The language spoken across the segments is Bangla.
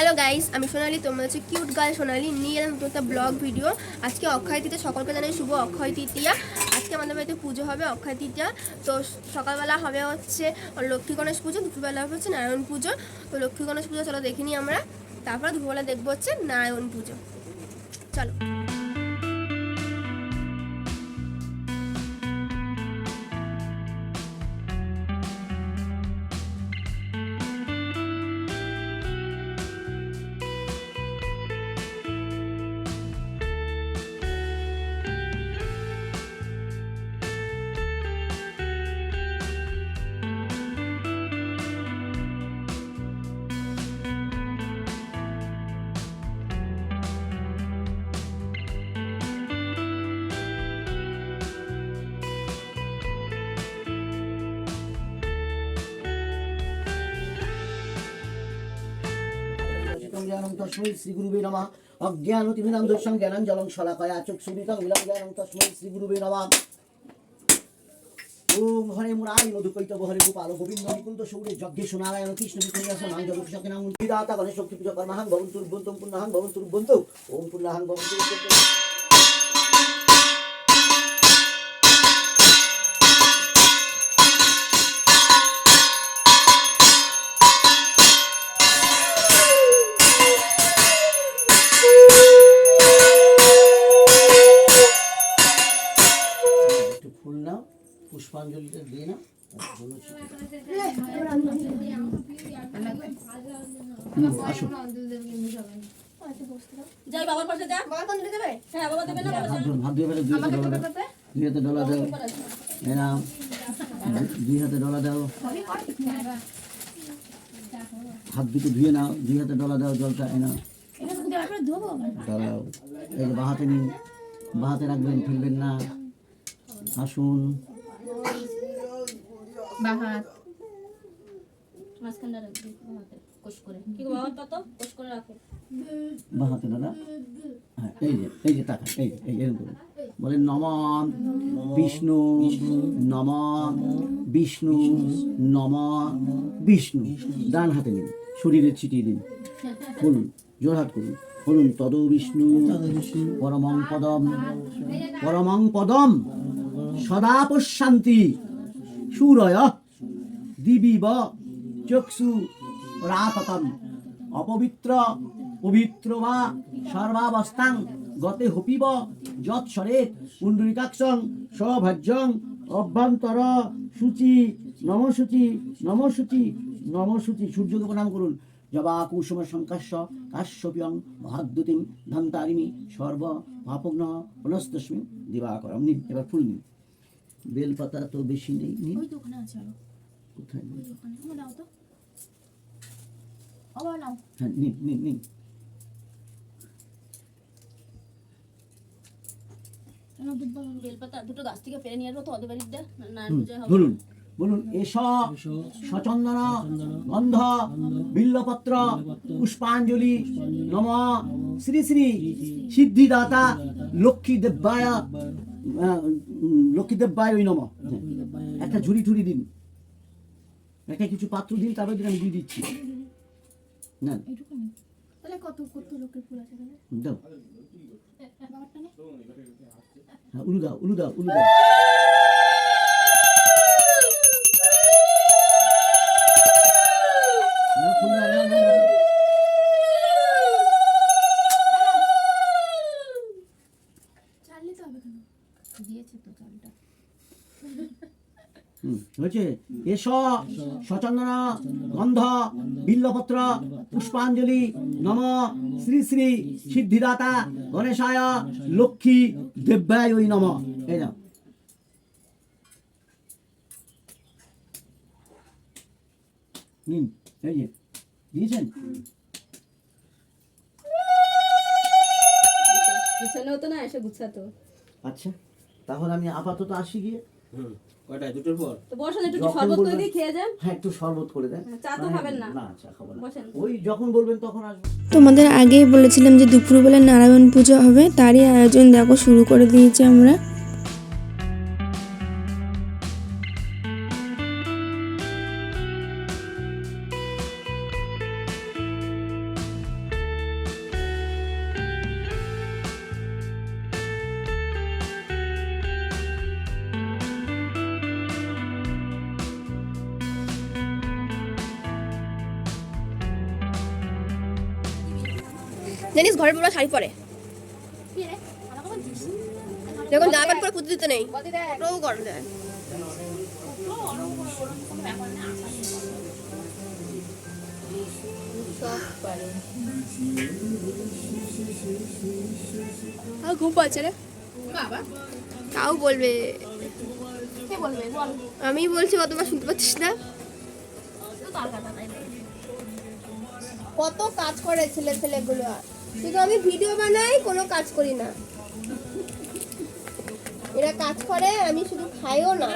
হ্যালো গাইস আমি সোনালি, তোমরা হচ্ছে কিউট গার্ল সোনালি। নিয়ে এলাম একটা ব্লগ ভিডিও আজকে অক্ষয় তৃতীয়, সকলকে জানাই শুভ অক্ষয় তৃতীয়া। আজকে আমাদের বাড়িতে পুজো হবে অক্ষয় তৃতীয়া। তো সকালবেলা হবে হচ্ছে লক্ষ্মী গণেশ পুজো, দুপুরবেলা হবে হচ্ছে নারায়ণ পুজো। তো লক্ষ্মী গণেশ পুজো চলো দেখিনি আমরা। তারপর দুপুরবেলা দেখব হচ্ছে নারায়ণ পুজো। চলো। জ্ঞানং শ্রীগুরুবে নমা। অজ্ঞানতিমিরাম দর্শন জ্ঞানং জলং শলাকয়া চক্ষুবিতং মিলং জ্ঞানং তস্মৈ শ্রীগুরুবে নমা। ওম হরে মুরারি মধুকৈত হরে গোপাল গোবিন্দ নিকুন্দ সৌরে যজ্ঞে নারায়ণ কৃষ্ণ বিকুন্যাস নাম জগৎসাকে নাম বিধাতা গণেশ শক্তি পূজা কর্মাহাং ভবন্তুর বন্তুম পুণ্যাহাং ওম পুণ্যাহাং ভবন্তুর আসো যাই বাবার পাশে যা বাবা কোন দিকে দেবে হ্যাঁ বাবা দেবে না বাবা হাত দিয়ে ফেলে দুই হাতে ডলা দাও দুই হাতে ডলা দাও দুই হাতে ডলা দাও হাত দুটো ধুয়ে নাও দুই হাতে ডলা দাও জলটা এ নাও দাঁড়াও এই যে বাহাতে নিন বাহাতে রাখবেন ফেলবেন না আসুন মাঝখানটা রাখবি কোষ করে। কি গো বাবার কোষ করে রাখো। বাহাতে দাদা। হ্যাঁ এই যে এই যে টাকা এই যে, এই যে, এরকম করুন নম বিষ্ণু নম বিষ্ণু নম বিষ্ণু। ডান হাতে নিন শরীরে ছিটিয়ে দিন। বলুন জোর হাত করুন। বলুন তদ বিষ্ণু পরমং পদম। পরমং পদম সদা পশ্যান্তি। সুরয় দিবিব চক্ষু রাততম অপবিত্র পবিত্র বা সর্বাবস্থাং গতে হপিব যৎসরে পুণ্ডরিকাক্ষং সভাজ্যং অভ্যন্তর সূচি নমসূচি নমসূচি নমসূচি। সূর্যকে প্রণাম করুন। জবা কুসুম সংকাশ্য কাশ্যপিয়ং মহাদ্যুতিম ধন্তারিমি সর্ব পাপগ্ন পুনস্তস্মিন দিবাকরম নিন এবার ফুল নিন বেলপাতা তো বেশি নেই কোথায় নিন? দোকানে আমার নাও তো আবার নাও হ্যাঁ নিন নিন নিন বেলপাতা দুটো গাছ থেকে পেরে নিয়ে আসব তো ওদের বাড়িতে না হুম, পূজা হবে বলুন বলুন এস সচন্দন গন্ধ বিল্লপত্র পুষ্পাঞ্জলি নম শ্রী শ্রী সিদ্ধিদাতা লক্ষ্মী দেব্যায় আহ, লক্ষ্মী দেব্যায় ওই নম একটা ঝুড়ি ঠুড়ি দিন। একটা কিছু পাত্র দিন তারপর দিন আমি দিয়ে দিচ্ছি। না তাহলে কত কত লোকের ফুল আছে দাও। হ্যাঁ উলু দাও উলু দাও উলু দাও। না, ফুল না, না, না। চাল নিতে হবে কেন দিয়েছে তো চালটা হুম, হয়েছে এস সচন্দন গন্ধ বিল্লপত্র পুষ্পাঞ্জলি নম শ্রী শ্রী সিদ্ধিদাতা গণেশায় লক্ষ্মী দেব্যায় ওই নম। এই নাও। নিন এই যে দিয়েছেন? গুছানো হতো না এসে গুছাতো। আচ্ছা তাহলে আমি আপাতত আসি গিয়ে। হুম দুটোর পর? তো বসেন একটু শরবত করে দিয়ে খেয়ে যান। হ্যাঁ একটু শরবত করে দেন। চা তো খাবেন না। না চা খাব না। বসেন। ওই যখন বলবেন তখন আসব। তোমাদের আগেই বলেছিলাম যে দুপুরবেলা নারায়ণ পুজো হবে তারই আয়োজন দেখো শুরু করে দিয়েছি আমরা। জানিস ঘরের পুরো শাড়ি পরে? যখন জামা প্যান্ট পরে পুজো দিতে নেই। ওটাও গরম দেয় আর ঘুম পাচ্ছে রে। বাবা। তাও বলবে। আমি বলছি কতবার শুনতে পাচ্ছিস না। কত কাজ করে ছেলে ছেলেগুলো আর। শুধু আমি ভিডিও বানাই কোনো কাজ করি না। এরা কাজ করে আমি শুধু খাইও না।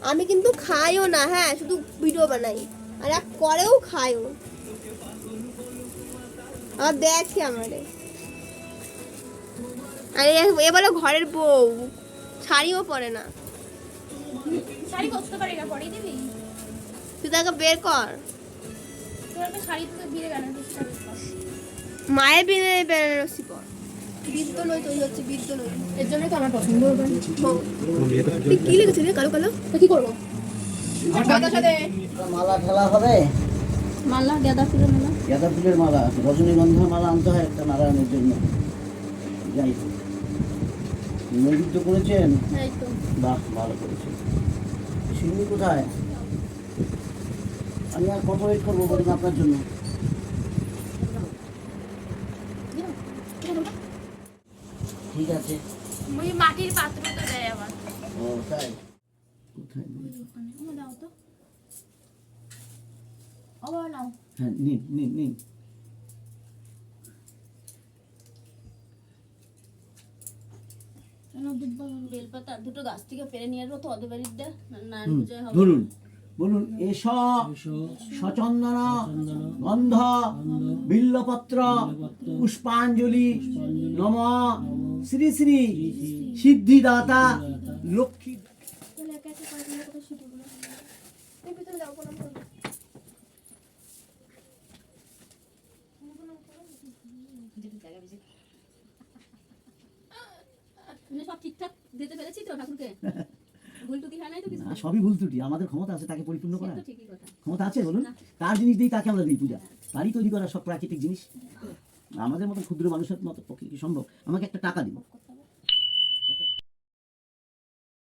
আমি কিন্তু খাইও না হ্যাঁ শুধু ভিডিও বানাই। আর করেও খাইও। আর দেখে আমারে আরে এ- এ ঘরের বউ। শাড়িও পরে না। শাড়ি করতে পারি না দিবি? তুই তাকে বের কর। মায়ের বিয়ে বেনারসি পর। বৃদ্ধ নই হচ্ছে বৃদ্ধ এর জন্যই তো আমার পছন্দ হবে। তুই কি লিখেছিলি কালো কালো? তো কি করব? মালা ঠেলা হবে? মালা গাঁদা ফুলের মালা। গাঁদা ফুলের মালা রজনীগন্ধা মালা আনতে হয় একটা নারায়ণের জন্য। যাই। নৈবেদ্য করেছেন? বাহ ভালো করেছেন। কোথায়? আমি আর কত ওয়েট করব বলুন আপনার জন্য? ঠিক আছে। ওই মাটির পাত্র তো দেয় আবার। ও তাই? কোথায়? ও দাও তো। ও নাও। হ্যাঁ নিন নিন নিন। বেলপাতা দুটো গাছ থেকে পেরে নিয়ে আসব তো ওদের বাড়ির দে না ধরুন। বলুন এস সচন্দন গন্ধ বিল্লপত্র পুষ্পাঞ্জলি নম শ্রী শ্রী সিদ্ধিদাতা লক্ষ্মী। সব ঠিকঠাক দিতে পেরেছি তো ঠাকুরকে? সবই ভুল ত্রুটি আমাদের ক্ষমতা আছে তাকে পরিপূর্ণ করা ক্ষমতা আছে বলুন তার জিনিস দিয়েই তাকে আমরা দিই পূজা। তারই তৈরি করা সব প্রাকৃতিক জিনিস। আমাদের মতো ক্ষুদ্র মানুষের মতো পক্ষে কি সম্ভব। আমাকে একটা টাকা দিন।